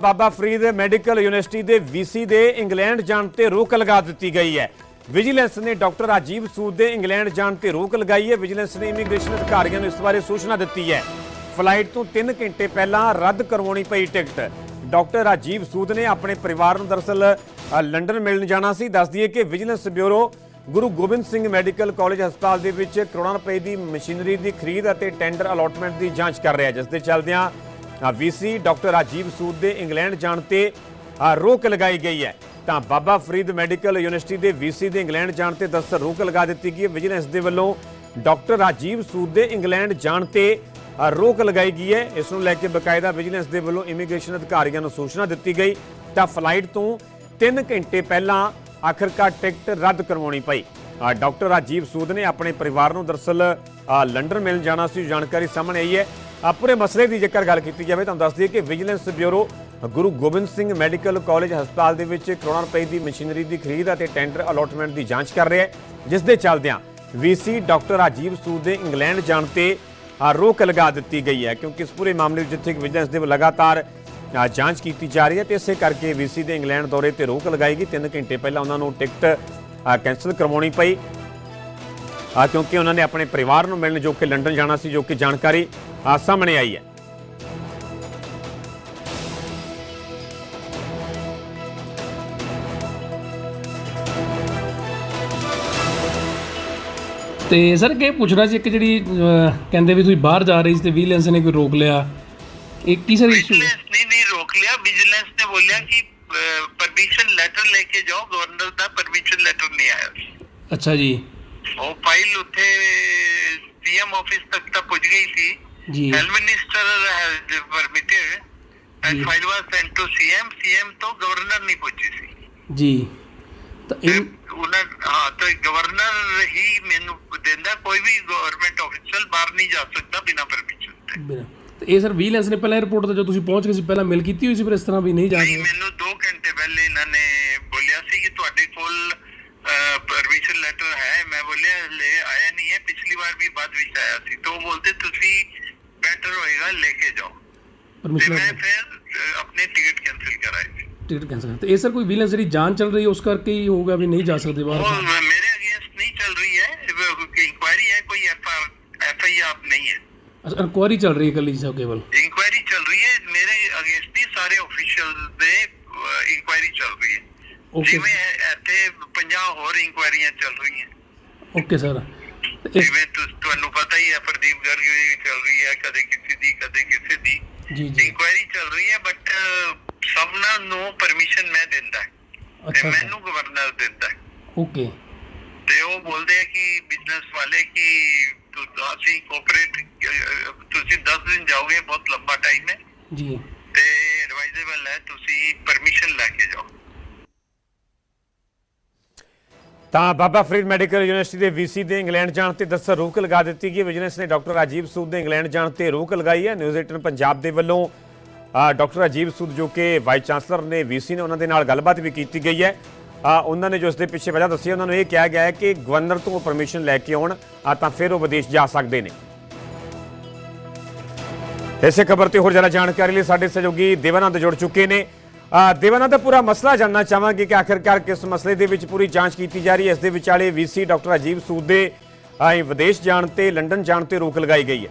ਬਾਬਾ Farid medical university ਦੇ VC ਦੇ England ਜਾਣ ਤੇ ਰੋਕ ਲਗਾ ਦਿੱਤੀ ਗਈ ਹੈ। ਵਿਜੀਲੈਂਸ ਨੇ ਡਾਕਟਰ ਰਾਜੀਵ ਸੂਦ ਦੇ ਇੰਗਲੈਂਡ ਜਾਣ ਤੇ ਰੋਕ ਲਗਾਈ ਹੈ। ਵਿਜੀਲੈਂਸ ਨੇ ਇਮੀਗ੍ਰੇਸ਼ਨ ਅਧਿਕਾਰੀਆਂ ਨੂੰ ਇਸ ਬਾਰੇ ਸੂਚਨਾ ਦਿੱਤੀ ਹੈ। ਫਲਾਈਟ ਤੋਂ 3 ਘੰਟੇ ਪਹਿਲਾਂ ਰੱਦ ਕਰਵਾਉਣੀ ਪਈ ਟਿਕਟ। ਡਾਕਟਰ ਰਾਜੀਵ ਸੂਦ ਨੇ ਆਪਣੇ ਪਰਿਵਾਰ ਨੂੰ ਦਰਅਸਲ ਲੰਡਨ ਮਿਲਣ ਜਾਣਾ ਸੀ। ਦੱਸ ਦਈਏ ਕਿ vigilance bureau Guru Gobind Singh medical college ਹਸਪਤਾਲ ਦੇ ਵਿੱਚ ਕਰੋੜਾਂ ਰੁਪਏ ਦੀ ਮਸ਼ੀਨਰੀ ਦੀ ਖਰੀਦ ਅਤੇ ਟੈਂਡਰ ਅਲਾਟਮੈਂਟ ਦੀ ਜਾਂਚ ਕਰ ਰਿਹਾ ਜਿਸ ਦੇ ਚੱਲਦਿਆਂ ਵੀਸੀ ਡਾਕਟਰ ਰਾਜੀਵ ਸੂਦ ਦੇ ਇੰਗਲੈਂਡ ਜਾਣ ਤੇ ਰੋਕ ਲਗਾਈ ਗਈ ਹੈ। ਤਾਂ ਬਾਬਾ ਫਰੀਦ ਮੈਡੀਕਲ ਯੂਨੀਵਰਸਿਟੀ ਦੇ ਵੀਸੀ ਦੇ ਇੰਗਲੈਂਡ ਜਾਣ ਤੇ ਦਸਤਰ ਰੋਕ ਲਗਾ ਦਿੱਤੀ ਗਈ ਹੈ। ਵਿਜੀਲੈਂਸ ਦੇ ਵੱਲੋਂ ਡਾਕਟਰ ਰਾਜੀਵ ਸੂਦ ਦੇ ਇੰਗਲੈਂਡ ਜਾਣ ਤੇ ਰੋਕ ਲਗਾਈ ਗਈ ਹੈ। ਇਸ ਨੂੰ ਲੈ ਕੇ ਬਕਾਇਦਾ ਵਿਜੀਲੈਂਸ ਦੇ ਵੱਲੋਂ ਇਮੀਗ੍ਰੇਸ਼ਨ ਅਧਿਕਾਰੀਆਂ ਨੂੰ ਸੂਚਨਾ ਦਿੱਤੀ ਗਈ। ਤਾਂ ਫਲਾਈਟ ਤੋਂ 3 ਘੰਟੇ ਪਹਿਲਾਂ ਆਖਰਕਾਰ ਟਿਕਟ ਰੱਦ ਕਰਵਾਉਣੀ ਪਈ। ਡਾਕਟਰ ਰਾਜੀਵ ਸੂਦ ਨੇ ਆਪਣੇ ਪਰਿਵਾਰ ਨੂੰ ਦਰਅਸਲ ਲੰਡਨ ਮਿਲਣ ਜਾਣਾ ਸੀ। ਜਾਣਕਾਰੀ ਸਾਹਮਣੇ ਆਈ ਹੈ। ਅ, ਪੂਰੇ ਮਸਲੇ ਦੀ ਜੇਕਰ ਗੱਲ ਕੀਤੀ ਜਾਵੇ ਤਾਂ ਦੱਸ ਦਈਏ ਕਿ vigilance bureau Guru Gobind Singh medical college ਹਸਪਤਾਲ ਦੇ ਵਿੱਚ ਕਰੋੜਾਂ ਰੁਪਏ ਦੀ ਮਸ਼ੀਨਰੀ ਦੀ ਖਰੀਦ ਅਤੇ ਟੈਂਡਰ ਅਲਾਟਮੈਂਟ ਦੀ ਜਾਂਚ ਕਰ ਰਿਹਾ ਹੈ ਜਿਸ ਦੇ ਚੱਲਦਿਆਂ ਵੀਸੀ ਡਾਕਟਰ ਰਾਜੀਵ ਸੂਦ ਦੇ ਇੰਗਲੈਂਡ ਜਾਣ ਤੇ ਰੋਕ ਲਗਾ ਦਿੱਤੀ ਗਈ ਹੈ ਕਿਉਂਕਿ ਇਸ ਪੂਰੇ ਮਾਮਲੇ ਵਿੱਚ ਜਿੱਥੇ ਵਿਜੀਲੈਂਸ ਦੇ ਵੱਲੋਂ ਲਗਾਤਾਰ ਜਾਂਚ ਕੀਤੀ ਜਾ ਰਹੀ ਹੈ ਤੇ ਇਸੇ ਕਰਕੇ ਵੀਸੀ ਦੇ ਇੰਗਲੈਂਡ ਦੌਰੇ ਤੇ ਰੋਕ ਲਗਾਈ ਗਈ। 3 ਘੰਟੇ ਪਹਿਲਾਂ ਉਹਨਾਂ ਨੂੰ ਟਿਕਟ ਅ, ਕੈਂਸਲ ਕਰਵਾਉਣੀ ਪਈ। ਕਿਉਂਕਿ ਉਹਨਾਂ ਨੇ ਆਪਣੇ ਪਰਿਵਾਰ ਨੂੰ ਮਿਲਣ ਜੋ ਕਿ ਲੰਡਨ ਜਾਣਾ ਸੀ ਜੋ ਕਿ ਜਾਣਕਾਰੀ ਆ ਸਾਹਮਣੇ ਆਈ ਹੈ। ਤੇ ਸਰ ਕੀ ਪੁੱਛਣਾ ਸੀ ਇੱਕ ਜਿਹੜੀ ਕਹਿੰਦੇ ਵੀ ਤੁਸੀਂ ਬਾਹਰ ਜਾ ਰਹੇ ਸੀ ਤੇ ਵੀਲੈਂਸ ਨੇ ਕੋਈ ਰੋਕ ਲਿਆ। ਇਹ ਕੀ ਸਰ ਇਸ਼ੂ ਹੈ? ਨਹੀਂ ਰੋਕ ਲਿਆ। ਵਿਜੀਲੈਂਸ ਨੇ ਬੋਲਿਆ ਕਿ ਪਰਮਿਸ਼ਨ ਲੈਟਰ ਲੈ ਕੇ ਜਾਓ। ਗਵਰਨਰ ਦਾ ਪਰਮਿਸ਼ਨ ਲੈਟਰ ਨਹੀਂ ਆਇਆ ਅੱਛਾ ਜੀ। ਉਹ ਫਾਈਲ ਉੱਥੇ ਸੀਐਮ ਆਫਿਸ ਤੱਕ ਤਾਂ ਪੁੱਜ ਗਈ ਸੀ। ਜੀ health minister has permitted and ਜੀ। File was sent to CM CM ਤੋਂ ਗਵਰਨਰ ਨਹੀਂ ਪਹੁੰਚੀ ਸੀ ਜੀ ਤਾਂ ਤੇ ਇਹ ਉਹਨਾਂ ਹਾਂ ਤੇ ਗਵਰਨਰ ਹੀ ਮੈਨੂੰ ਦਿੰਦਾ ਕੋਈ ਵੀ ਗਵਰਨਮੈਂਟ ਆਫੀਸਰ ਬਾਹਰ ਨਹੀਂ ਜਾ ਸਕਦਾ ਬਿਨਾ ਪਰਮਿਸ਼ਨ ਤੇ ਬਿਨਾਂ- ਤੇ ਇਹ ਸਰ ਵਿਜੀਲੈਂਸ ਨੇ ਪਹਿਲਾਂ ਰਿਪੋਰਟ ਤਾਂ ਜੋ ਤੁਸੀਂ ਪਹੁੰਚ ਗਏ ਸੀ ਪਹਿਲਾਂ ਮਿਲ ਕੀਤੀ ਹੋਈ ਸੀ ਫਿਰ ਇਸ ਤਰ੍ਹਾਂ ਵੀ ਨਹੀਂ ਜਾ ਨਹੀਂ ਰਹੇ ਮੈਨੂੰ 2 ਘੰਟੇ ਪਹਿਲੇ ਇਹਨਾਂ ਨੇ ਬੋਲਿਆ ਸੀ ਕਿ ਤੁਹਾਡੇ ਕੋਲ ਪਰਮਿਸ਼ਨ ਲੈਟਰ ਹੈ ਮੈਂ ਬੋਲਿਆ ਲੈ ਆਇਆ ਨਹੀਂ ਹੈ ਪਿਛਲੀ ਵਾਰ ਵੀ ਬਾਅਦ ਵਿੱਚ ਆਇਆ ਸੀ तो वो बोलते ਤੁਸੀਂ बेटर होएगा लेके जाओ। परमिशन मैं फिर अपने टिकट कैंसिल कराई। टिकट कैंसिल तो ये सर कोई विलेंस जान चल रही है उस करके ही होगा अभी नहीं जा सकते बाहर? हाँ, मेरे अगेंस्ट नहीं चल रही है। इंक्वायरी है कोई एफआईआर नहीं है। अच्छा, इंक्वायरी चल रही है कल साहब केवल? इंक्वायरी चल रही है मेरे अगेंस्ट भी सारे ऑफिशियल ने इंक्वायरी चल रही है। Okay okay. जिमें पंजाब और इंक्वायरियाँ चल रही हैं। ओके सर इवेंट ਤੁਹਾਨੂੰ ਪਤਾ ਹੀ ਹੈ ਪ੍ਰਦੀਪ ਗਰਗ ਚੱਲ ਰਹੀ ਹੈ ਕਦੇ ਕਿਸੇ ਦੀ ਕਦੇ ਕਿਸੇ ਦੀ। ਜੀ ਜੀ। ਇਨਕੁਆਇਰੀ ਚੱਲ ਰਹੀ ਹੈ ਬਟ ਸਭਨਾਂ ਨੂੰ ਪਰਮਿਸ਼ਨ ਮੈਂ ਦਿੰਦਾ। ਤੇ ਅੱਛਾ। ਮੈਨੂੰ ਗਵਰਨਰ ਦਿੰਦਾ। ਓਕੇ ਤੇ ਉਹ ਬੋਲਦੇ ਆ ਕਿ ਬਿਜ਼ਨਸ ਵਾਲੇ ਕਿ ਤੁ- ਅਸੀਂ ਕੋਆਪਰੇਟ ਤੁਸੀਂ 10 ਦਿਨ ਜਾਓਗੇ ਬਹੁਤ ਲੰਬਾ ਟਾਈਮ ਹੈ। ਜੀ। ਤੇ ਐਡਵਾਈਜ਼ੇਬਲ ਹੈ ਤੁਸੀਂ ਪਰਮਿਸ਼ਨ ਲੈ ਕੇ ਜਾਓ। ਤਾਂ ਬਾਬਾ ਫਰੀਦ ਮੈਡੀਕਲ ਯੂਨੀਵਰਸਿਟੀ ਦੇ ਵੀਸੀ ਦੇ ਇੰਗਲੈਂਡ ਜਾਣ ਤੇ ਦਸਤਰ ਰੋਕ ਲਗਾ ਦਿੱਤੀ ਗਈ ਵਿਜੀਲੈਂਸ ਨੇ ਡਾਕਟਰ ਰਾਜੀਵ ਸੂਦ ਦੇ ਇੰਗਲੈਂਡ ਜਾਣ ਤੇ ਰੋਕ ਲਗਾਈ ਹੈ। ਨਿਊਜ਼ 18 ਪੰਜਾਬ ਦੇ ਵੱਲੋਂ ਡਾਕਟਰ ਰਾਜੀਵ ਸੂਦ ਜੋ ਕਿ ਵਾਈਸ ਚਾਂਸਲਰ ਨੇ ਵੀਸੀ ਨੇ ਉਹਨਾਂ ਦੇ ਨਾਲ ਗੱਲਬਾਤ ਵੀ ਕੀਤੀ ਗਈ ਹੈ। ਉਹਨਾਂ ਨੇ ਜੋ ਇਸ ਦੇ ਪਿੱਛੇ ਵਜ੍ਹਾ ਦੱਸੀ ਉਹਨਾਂ ਨੂੰ ਇਹ ਕਿਹਾ ਗਿਆ ਹੈ ਕਿ ਗਵਰਨਰ ਤੋਂ ਪਰਮਿਸ਼ਨ ਲੈ ਕੇ ਆਉਣ ਤਾਂ ਫਿਰ ਉਹ ਵਿਦੇਸ਼ ਜਾ ਸਕਦੇ ਨੇ। ਇਸੇ ਖਬਰ ਤੇ ਹੋਰ ਜ਼ਿਆਦਾ ਜਾਣਕਾਰੀ ਲਈ ਸਾਡੇ ਸਹਿਯੋਗੀ ਦੇਵਾਨੰਦ ਜੁੜ ਚੁੱਕੇ ਨੇ। ਦੇਵਾਨੰਦ ਦਾ ਪੂਰਾ ਮਸਲਾ ਜਾਣਨਾ ਚਾਹਾਂਗੇ ਕਿ ਆਖਿਰਕਾਰ ਕਿਸ ਮਸਲੇ ਦੇ ਵਿੱਚ ਪੂਰੀ ਜਾਂਚ ਕੀਤੀ ਜਾ ਰਹੀ ਹੈ। ਇਸ ਦੇ ਵਿਚਾਲੇ ਵੀਸੀ ਡਾਕਟਰ ਅਜੀਬ ਸੂਦ ਦੇ ਵਿਦੇਸ਼ ਜਾਣ ਤੇ, ਲੰਡਨ ਜਾਣ ਤੇ ਰੋਕ ਲਗਾਈ ਗਈ ਹੈ।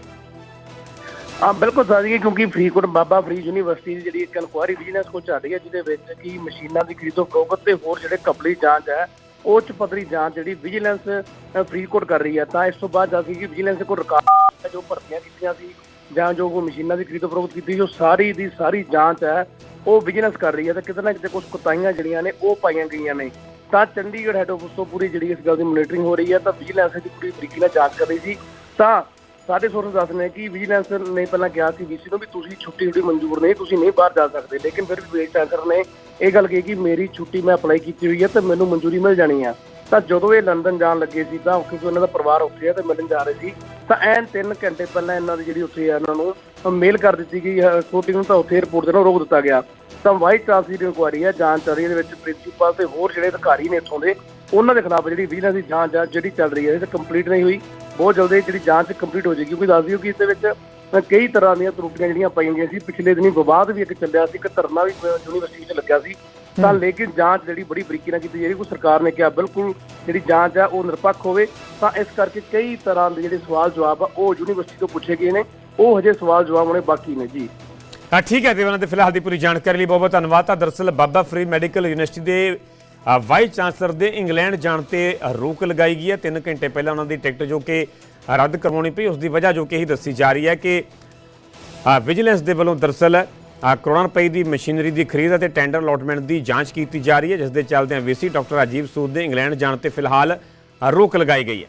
ਹਾਂ, ਬਿਲਕੁਲ ਸਾਜੀ ਕਿਉਂਕਿ ਫਰੀਦਕੋਟ ਬਾਬਾ ਫਰੀਦ ਯੂਨੀਵਰਸਿਟੀ ਦੀ ਜਿਹੜੀ ਇੱਕ ਇਨਕੁਆਇਰੀ ਵਿਜੀਲੈਂਸ ਕੋਲ ਚੱਲ ਰਹੀ ਹੈ, ਜਿਹਦੇ ਵਿੱਚ ਕੀ ਮਸ਼ੀਨਾਂ ਦੀ ਖਰੀਦੋ ਫਰੋਖਤ ਤੇ ਹੋਰ ਜਿਹੜੇ ਕਪਲੀ ਜਾਂਚ ਹੈ, ਉਹ ਚ ਪੱਧਰੀ ਜਾਂਚ ਜਿਹੜੀ ਵਿਜੀਲੈਂਸ ਫਰੀਦਕੋਟ ਕਰ ਰਹੀ ਹੈ। ਤਾਂ ਇਸ ਤੋਂ ਬਾਅਦ ਜਾ ਕਿ ਵਿਜੀਲੈਂਸ ਕੋਲ ਰਿਕਾਰਡ ਜੋ ਭਰਤੀਆਂ ਕੀਤੀਆਂ ਸੀ ਜਾਂ ਜੋ ਕੋਈ ਮਸ਼ੀਨਾਂ ਦੀ ਖਰੀਦੋ ਫਰੋਖਤ ਕੀਤੀ ਜੋ ਸਾਰੀ ਦੀ ਸਾਰੀ ਜਾਂਚ ਹੈ ਉਹ ਵਿਜੀਲੈਂਸ ਕਰ ਰਹੀ ਹੈ ਤੇ ਕਿਤੇ ਨਾ ਕਿਤੇ ਕੁਝ ਕੁਤਾਈਆਂ ਜਿਹੜੀਆਂ ਨੇ ਉਹ ਪਾਈਆਂ ਗਈਆਂ ਨੇ। ਤਾਂ ਚੰਡੀਗੜ੍ਹ ਹੈੱਡ ਆਫਿਸ ਤੋਂ ਪੂਰੀ ਜਿਹੜੀ ਇਸ ਗੱਲ ਦੀ ਮੋਨੀਟਰਿੰਗ ਹੋ ਰਹੀ ਹੈ ਤਾਂ ਵਿਜੀਲੈਂਸ ਦੀ ਪੂਰੀ ਤਰੀਕੇ ਨਾਲ ਜਾਂਚ ਕਰ ਰਹੀ ਸੀ। ਤਾਂ ਸਾਡੇ ਸੋਰਸ ਦੱਸ ਨੇ ਕਿ ਵਿਜੀਲੈਂਸ ਨੇ ਪਹਿਲਾਂ ਕਿਹਾ ਸੀ ਵੀਸੀ ਨੂੰ ਵੀ ਤੁਸੀਂ ਛੁੱਟੀ ਛੁੱਟੀ ਮਨਜ਼ੂਰ ਨਹੀਂ, ਤੁਸੀਂ ਨਹੀਂ ਬਾਹਰ ਜਾ ਸਕਦੇ। ਲੇਕਿਨ ਫਿਰ ਵੀ ਵੇਟ ਚਾਂਸਲਰ ਨੇ। ਇਹ ਗੱਲ ਕਹੀ ਕਿ ਮੇਰੀ ਛੁੱਟੀ ਮੈਂ ਅਪਲਾਈ ਕੀਤੀ ਹੋਈ ਹੈ ਤੇ ਮੈਨੂੰ ਮਨਜ਼ੂਰੀ ਮਿਲ ਜਾਣੀ ਆ। ਤਾਂ ਜਦੋਂ ਇਹ ਲੰਡਨ ਜਾਣ ਲੱਗੇ ਸੀ ਤਾਂ ਕਿਉਂਕਿ ਉਹਨਾਂ ਦਾ ਪਰਿਵਾਰ ਉੱਥੇ ਹੈ ਤੇ ਮਿਲਣ ਜਾ ਰਹੇ ਸੀ ਤਾਂ ਐਨ 3 ਘੰਟੇ ਪਹਿਲਾਂ ਇਹਨਾਂ ਦੀ ਜਿਹੜੀ ਉੱਥੇ ਆ ਇਹਨਾਂ ਨੂੰ ਮੇਲ ਕਰ ਦਿੱਤੀ ਗਈ ਛੋਟੀ ਨੂੰ ਤਾਂ ਉੱਥੇ ਰਿਪੋਰਟ ਦੇਣੋਂ ਰੋਕ ਦਿੱਤਾ ਗਿਆ। ਤਾਂ ਵਾਈਟ ਚਾਂਸਲਰ ਦੀ ਇਨਕੁਆਰੀ ਹੈ ਜਾਂਚ ਚੱਲ ਰਹੀ ਹੈ, ਇਹਦੇ ਵਿੱਚ ਪ੍ਰਿੰਸੀਪਲ ਤੇ ਹੋਰ ਜਿਹੜੇ ਅਧਿਕਾਰੀ ਨੇ ਇੱਥੋਂ ਦੇ, ਉਹਨਾਂ ਦੇ ਖਿਲਾਫ ਜਿਹੜੀ ਵਿਜੀਲੈਂਸ ਦੀ ਜਾਂਚ ਆ, ਜਿਹੜੀ ਚੱਲ ਰਹੀ ਹੈ, ਇਹ ਕੰਪਲੀਟ ਨਹੀਂ ਹੋਈ। ਬਹੁਤ ਜਲਦੀ ਜਿਹੜੀ ਜਾਂਚ ਕੰਪਲੀਟ ਹੋ ਜਾਏਗੀ ਕਿਉਂਕਿ ਦੱਸ ਦਿਓ ਕਿ ਇਸ ਦੇ ਵਿੱਚ ਕਈ ਤਰ੍ਹਾਂ ਦੀਆਂ ਤਰੁੱਟੀਆਂ ਜਿਹੜੀਆਂ ਪਾਈਆਂ ਗਈਆਂ ਸੀ, ਪਿਛਲੇ ਦਿਨੀ ਵਿਵਾਦ ਵੀ ਇੱਕ ਚੱਲਿਆ ਸੀ, ਇੱਕ ਧਰਨਾ ਵੀ ਯੂਨੀਵਰਸਿਟੀ ਚ ਲੱਗਿਆ ਸੀ। ਤਾਂ ਲੇਕਿਨ ਜਾਂਚ ਜਿਹੜੀ ਬੜੀ ਬਰੀਕੀ ਨਾਲ ਕੀਤੀ ਜਿਹੜੀ ਕੋ ਸਰਕਾਰ ਨੇ ਕਿਹਾ ਬਿਲਕੁਲ ਜਿਹੜੀ ਜਾਂਚ ਆ ਉਹ ਨਿਰਪੱਖ ਹੋਵੇ। ਤਾਂ ਇਸ ਕਰਕੇ ਕਈ ਤਰ੍ਹਾਂ ਦੇ ਜਿਹੜੇ ਸਵਾਲ ਜਵਾਬ ਆ ਉਹ ਯੂਨੀਵਰਸਿਟੀ ਤੋਂ ਪੁੱਛੇ ਗਏ ਨੇ। ਉਹ ਹਜੇ ਸਵਾਲ ਜਵਾਬ ਹੋਣੇ ਬਾਕੀ ਨੇ ਜੀ। ਤਾਂ ਠੀਕ ਹੈ ਦੇਵਾਨੰਦ ਫਿਲਹਾਲ ਦੀ ਪੂਰੀ ਜਾਣਕਾਰੀ ਲਈ ਬਹੁਤ ਬਹੁਤ ਧੰਨਵਾਦ। ਤਾਂ ਦਰਅਸਲ ਬਾਬਾ ਫਰੀਦ ਮੈਡੀਕਲ ਯੂਨੀਵਰਸਿਟੀ ਦੇ ਵਾਈਸ ਚਾਂਸਲਰ ਦੇ ਇੰਗਲੈਂਡ ਜਾਣ ਤੇ ਰੋਕ ਲਗਾਈ ਗਈ ਹੈ। 3 ਘੰਟੇ ਪਹਿਲਾਂ ਉਹਨਾਂ ਦੀ ਟਿਕਟ ਜੋ ਕਿ ਰੱਦ ਕਰਵਾਉਣੀ ਪਈ ਉਸ ਦੀ ਵਜ੍ਹਾ ਜੋ ਕਿ ਇਹੀ ਦੱਸੀ ਜਾ ਰਹੀ ਹੈ ਕਿ ਵਿਜੀਲੈਂਸ ਦੇ ਵੱਲੋਂ ਦਰਅਸਲ ਅ, ਕਰੋੜਾਂ ਰੁਪਏ ਦੀ ਮਸ਼ੀਨਰੀ ਦੀ ਖਰੀਦ ਅਤੇ ਟੈਂਡਰ ਅਲਾਟਮੈਂਟ ਦੀ ਜਾਂਚ ਕੀਤੀ ਜਾ ਰਹੀ ਹੈ, ਜਿਸ ਦੇ ਚੱਲਦਿਆਂ ਵੀਸੀ ਡਾਕਟਰ ਅਜੀਬ ਸੂਦ ਦੇ ਇੰਗਲੈਂਡ ਜਾਣ ਤੇ ਫਿਲਹਾਲ ਰੋਕ ਲਗਾਈ ਗਈ ਹੈ।